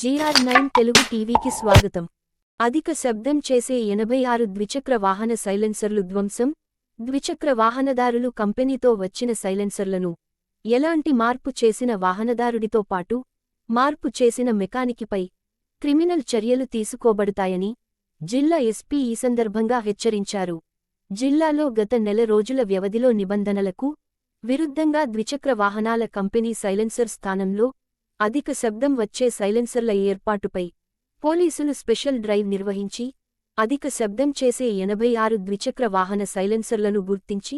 GR nine Telugu టీవీకి స్వాగతం. అధిక శబ్దం చేసే ఎనభై ఆరు ద్విచక్ర వాహన సైలెన్సర్లు ధ్వంసం. ద్విచక్ర వాహనదారులు కంపెనీతో వచ్చిన సైలెన్సర్లను. ఎలాంటి మార్పు చేసిన వాహనదారుడితో పాటు మార్పు చేసిన మెకానికిపై క్రిమినల్ చర్యలు తీసుకోబడతాయని జిల్లా ఎస్పీ ఈ సందర్భంగా హెచ్చరించారు. జిల్లాలో గత నెల రోజుల వ్యవధిలో నిబంధనలకు విరుద్ధంగా ద్విచక్ర వాహనాల కంపెనీ సైలెన్సర్ స్థానంలో అధిక శబ్దం వచ్చే సైలెన్సర్ల ఏర్పాటుపై పోలీసులు స్పెషల్ డ్రైవ్ నిర్వహించి అధిక శబ్దం చేసే ఎనభై ఆరు ద్విచక్ర వాహన సైలెన్సర్లను గుర్తించి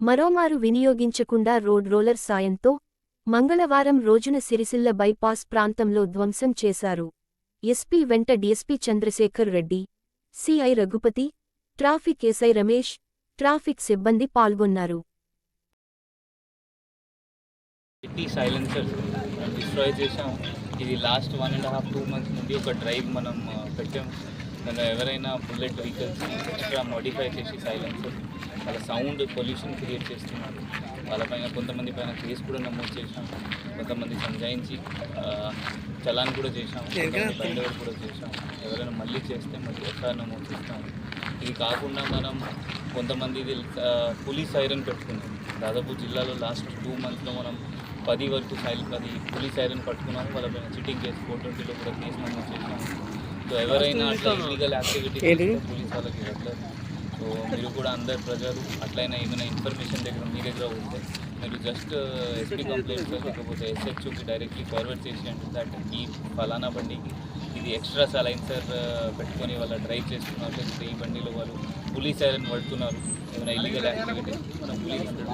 మరోమారు వినియోగించకుండా రోడ్ రోలర్ సాయంతో మంగళవారం రోజున సిరిసిల్ల బైపాస్ ప్రాంతంలో ధ్వంసం చేశారు. ఎస్పీ వెంట DSP Chandrasekhar Reddy CI Raghupathi traffic SI Ramesh traffic సిబ్బంది పాల్గొన్నారు. పెట్టి సైలెన్సర్ డిస్ట్రాయ్ చేసాం ఇది last one and half two months నుండి ఒక డ్రైవ్ మనం పెట్టాం. మన ఎవరైనా బుల్లెట్ వెహికల్స్ ఎక్స్ట్రా మోడిఫై చేసి సైలెన్సర్ వాళ్ళ సౌండ్ పొల్యూషన్ క్రియేట్ చేస్తున్నారు. వాళ్ళపైన కొంతమంది పైన కేసు కూడా నమోదు చేశాం. కొంతమంది సంజాయించి చలాన్ కూడా చేశాం. కొంతమంది బయలుదేరి కూడా చేశాం. ఎవరైనా మళ్ళీ చేస్తే మళ్ళీ ఎఫ్ఐఆర్ నమోదు చేస్తాం. ఇది కాకుండా మనం కొంతమంది ఇది పోలీస్ ఐరన్ పెట్టుకున్నాం దాదాపు జిల్లాలో లాస్ట్ టూ మంత్స్లో మనం పది వరకు సైల్ పది పోలీస్ ఐరన్ పట్టుకున్నాము. వాళ్ళ పైన చిట్టింగ్ కేసు ఫోర్ ట్వంటీలో కూడా కేసు నమోదు చేసాము సో ఎవరైనా అట్లా ఇల్లీగల్ యాక్టివిటీ పోలీస్ వాళ్ళకి ఇవ్వట్లేదు. సో మీరు కూడా అందరు ప్రజలు అట్లయినా ఏమైనా ఇన్ఫర్మేషన్ దగ్గర మీ దగ్గర ఉంటే మీరు జస్ట్ ఎస్పీ కంప్లైంట్ లేకపోతే ఎస్హెచ్ఓకి డైరెక్ట్లీ ఫార్వర్డ్ చేసేయండి. దట్ ఈ ఫలానా బండికి ఇది ఎక్స్ట్రా సలైన్సర్ పెట్టుకొని వాళ్ళ డ్రైవ్ చేస్తున్నారు. లేకపోతే ఈ బండిలో వాళ్ళు పోలీస్ ఐరన్ పడుతున్నారు. ఏమైనా ఇల్లీగల్ యాక్టివిటీ మనం పోలీస్ హండ్రెడ్